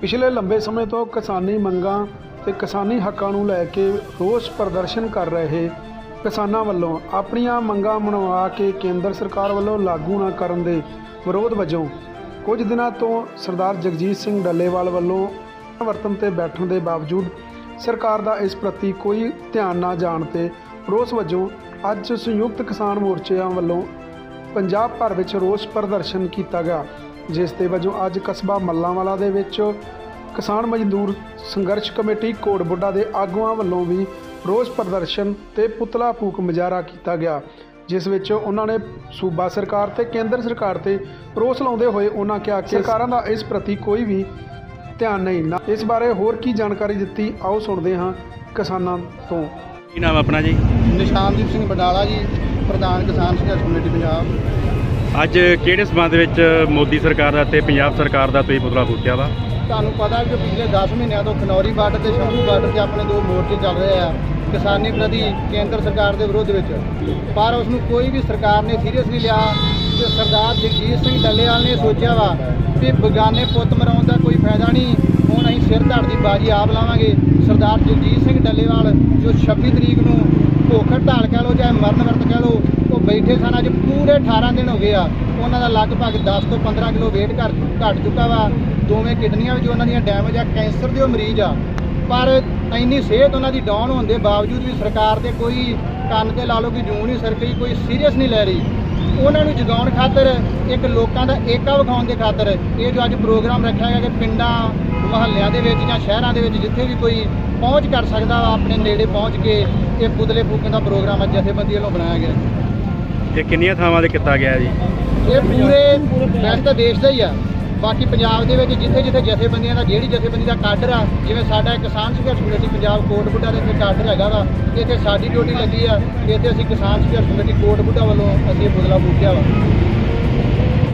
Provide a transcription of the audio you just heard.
ਪਿਛਲੇ ਲੰਬੇ ਸਮੇਂ ਤੋਂ ਕਿਸਾਨੀ ਮੰਗਾਂ ਤੇ ਕਿਸਾਨੀ ਹੱਕਾਂ ਨੂੰ ਲੈ ਕੇ ਰੋਸ ਪ੍ਰਦਰਸ਼ਨ ਕਰ ਰਹੇ ਕਿਸਾਨਾਂ ਵੱਲੋਂ ਆਪਣੀਆਂ ਮੰਗਾਂ ਮਨਵਾ ਕੇ ਕੇਂਦਰ ਸਰਕਾਰ ਵੱਲੋਂ ਲਾਗੂ ਨਾ ਕਰਨ ਦੇ ਵਿਰੋਧ ਵਜੋਂ ਕੁਝ ਦਿਨਾਂ ਤੋਂ ਸਰਦਾਰ ਜਗਜੀਤ ਸਿੰਘ ਡੱਲੇਵਾਲ ਵੱਲੋਂ ਵਰਤਨ ਤੇ ਬੈਠਣ ਦੇ ਬਾਵਜੂਦ ਸਰਕਾਰ ਦਾ ਇਸ ਪ੍ਰਤੀ ਕੋਈ ਧਿਆਨ ਨਾ ਜਾਣ ਤੇ ਰੋਸ ਵਜੋਂ ਅੱਜ ਸੰਯੁਕਤ ਕਿਸਾਨ ਮੋਰਚਿਆਂ ਵੱਲੋਂ ਪੰਜਾਬ ਭਰ ਵਿੱਚ ਰੋਸ ਪ੍ਰਦਰਸ਼ਨ ਕੀਤਾ ਗਿਆ ਜਿਸ ਦੇ ਵਜੋਂ ਅੱਜ ਕਸਬਾ ਮੱਲਾਂਵਾਲਾ ਦੇ ਵਿੱਚ ਕਿਸਾਨ ਮਜ਼ਦੂਰ ਸੰਘਰਸ਼ ਕਮੇਟੀ ਕੋਟਬੁੱਡਾ ਦੇ ਆਗੂਆਂ ਵੱਲੋਂ ਵੀ ਰੋਸ ਪ੍ਰਦਰਸ਼ਨ ਤੇ ਪੁਤਲਾ ਫੂਕ ਮੁਜ਼ਾਹਰਾ ਕੀਤਾ ਗਿਆ ਜਿਸ ਵਿੱਚ ਉਹਨਾਂ ਨੇ ਸੂਬਾ ਸਰਕਾਰ ਤੇ ਕੇਂਦਰ ਸਰਕਾਰ ਤੇ ਰੋਸ ਲਾਉਂਦੇ ਹੋਏ ਉਹਨਾਂ ਕਿਹਾ ਕਿ ਸਰਕਾਰਾਂ ਦਾ ਇਸ ਪ੍ਰਤੀ ਕੋਈ ਵੀ ਧਿਆਨ ਨਹੀਂ। ਨਾ ਇਸ ਬਾਰੇ ਹੋਰ ਕੀ ਜਾਣਕਾਰੀ ਦਿੱਤੀ ਆਓ ਸੁਣਦੇ ਹਾਂ ਕਿਸਾਨਾਂ ਤੋਂ। ਕੀ ਨਾਮ ਆਪਣਾ ਜੀ? ਨਿਸ਼ਾਨਦੀਪ ਸਿੰਘ ਬਡਾਲਾ ਜੀ। ਪ੍ਰਧਾਨ ਕਿਸਾਨ ਸੰਘਰਸ਼ ਕਮੇਟੀ ਪੰਜਾਬ। ਅੱਜ ਕਿਹੜੇ ਸਬੰਧ ਵਿੱਚ ਮੋਦੀ ਸਰਕਾਰ ਦਾ ਤੇ ਪੰਜਾਬ ਸਰਕਾਰ ਦਾ ਤੁਸੀਂ ਪੁਤਲਾ ਫੂਕਿਆ ਵਾ? ਤੁਹਾਨੂੰ ਪਤਾ ਕਿ ਪਿਛਲੇ 10 ਮਹੀਨਿਆਂ ਤੋਂ ਖਨੌਰੀ ਬਾਰਡਰ ਤੇ ਸ਼ੰਭੂ ਬਾਰਡਰ ਤੇ ਆਪਣੇ ਦੋ ਮੋਰਚੇ ਚੱਲ ਰਹੇ ਆ ਕਿਸਾਨੀ ਪ੍ਰਤੀ ਕੇਂਦਰ ਸਰਕਾਰ ਦੇ ਵਿਰੋਧ ਵਿੱਚ। ਪਰ ਉਸ ਨੂੰ ਕੋਈ ਵੀ ਸਰਕਾਰ ਨੇ ਸੀਰੀਅਸ ਨਹੀਂ ਲਿਆ ਤੇ ਸਰਦਾਰ ਜਗਜੀਤ ਸਿੰਘ ਡੱਲੇਵਾਲ ਨੇ ਸੋਚਿਆ ਵਾ ਕਿ ਬਗਾਨੇ ਪੁੱਤ ਮਰਾਉਣ ਦਾ ਕੋਈ ਫਾਇਦਾ ਨਹੀਂ ਹੁਣ ਅਸੀਂ ਸਿਰ ਧੜ ਦੀ ਬਾਜੀ ਆਪ ਲਾਵਾਂਗੇ। ਸਰਦਾਰ ਜਗਜੀਤ ਸਿੰਘ ਡੱਲੇਵਾਲ ਜੋ 26 ਤਰੀਕ ਨੂੰ ਭੁੱਖ ਹੜਤਾਲ ਕਹਿ ਲਓ ਚਾਹੇ ਮਰਨ ਵਰਤ ਕਹਿ ਲਓ, ਉਹ ਬੈਠੇ ਸਨ ਅੱਜ ਪੂਰੇ 18 ਦਿਨ ਹੋ ਗਏ ਆ। ਉਹਨਾਂ ਦਾ ਲਗਭਗ 10 ਤੋਂ 15 ਕਿਲੋ weight ਘਟ ਘਟ ਚੁੱਕਾ ਵਾ। ਦੋਵੇਂ ਕਿਡਨੀਆਂ ਵਿੱਚ ਉਹਨਾਂ ਦੀਆਂ ਡੈਮੇਜ ਆ, ਕੈਂਸਰ ਦੇ ਉਹ ਮਰੀਜ਼ ਆ। ਪਰ ਇੰਨੀ ਸਿਹਤ ਉਹਨਾਂ ਦੀ ਡਾਊਨ ਹੋਣ ਦੇ ਬਾਵਜੂਦ ਵੀ ਸਰਕਾਰ ਦੇ ਕੋਈ ਕੰਨ ਤੇ ਲਾ ਲਓ ਕਿ ਜੂੰ ਨਹੀਂ ਸਰਕਈ ਕੋਈ ਸੀਰੀਅਸ ਨਹੀਂ ਲੈ ਰਹੀ। ਉਹਨਾਂ ਨੂੰ ਜਗਾਉਣ ਖਾਤਰ ਇੱਕ ਲੋਕਾਂ ਦਾ ਏਕਾ ਵਿਖਾਉਣ ਦੇ ਖਾਤਰ ਇਹ ਜੋ ਅੱਜ ਪ੍ਰੋਗਰਾਮ ਰੱਖਿਆ ਗਿਆ ਕਿ ਪਿੰਡਾਂ ਮੁਹੱਲਿਆਂ ਦੇ ਵਿੱਚ ਜਾਂ ਸ਼ਹਿਰਾਂ ਦੇ ਵਿੱਚ ਜਿੱਥੇ ਵੀ ਕੋਈ ਪਹੁੰਚ ਕਰ ਸਕਦਾ ਆਪਣੇ ਨੇੜੇ ਪਹੁੰਚ ਕੇ ਇਹ ਪੁਤਲੇ ਫੂਕਣ ਦਾ ਪ੍ਰੋਗਰਾਮ ਅੱਜ ਜਥੇਬੰਦੀ ਵੱਲੋਂ ਬਣਾਇਆ ਗਿਆ। ਇਹ ਕਿੰਨੀਆਂ ਥਾਵਾਂ ਤੇ ਕੀਤਾ ਗਿਆ ਜੀ? ਇਹ ਪੂਰੇ ਵੈਸੇ ਤਾਂ ਦੇਸ਼ ਦਾ ਹੀ ਆ। ਬਾਕੀ ਪੰਜਾਬ ਦੇ ਵਿੱਚ ਜਿੱਥੇ ਜਿੱਥੇ ਜਥੇਬੰਦੀਆਂ ਦਾ ਜਿਹੜੀ ਜਥੇਬੰਦੀ ਦਾ ਕਾਡਰ ਆ, ਜਿਵੇਂ ਸਾਡਾ ਕਿਸਾਨ ਸੰਘਰਸ਼ ਕਮੇਟੀ ਪੰਜਾਬ ਕੋਟਬੁੱਢਾ ਦੇ ਵਿੱਚ ਕਾਡਰ ਹੈਗਾ ਵਾ ਇੱਥੇ ਸਾਡੀ ਡਿਊਟੀ ਲੱਗੀ ਆ ਇੱਥੇ ਅਸੀਂ ਕਿਸਾਨ ਸੰਘਰਸ਼ ਕਮੇਟੀ ਕੋਟਬੁੱਢਾ ਵੱਲੋਂ ਅਸੀਂ ਇਹ ਬੂਟਿਆ ਵਾ।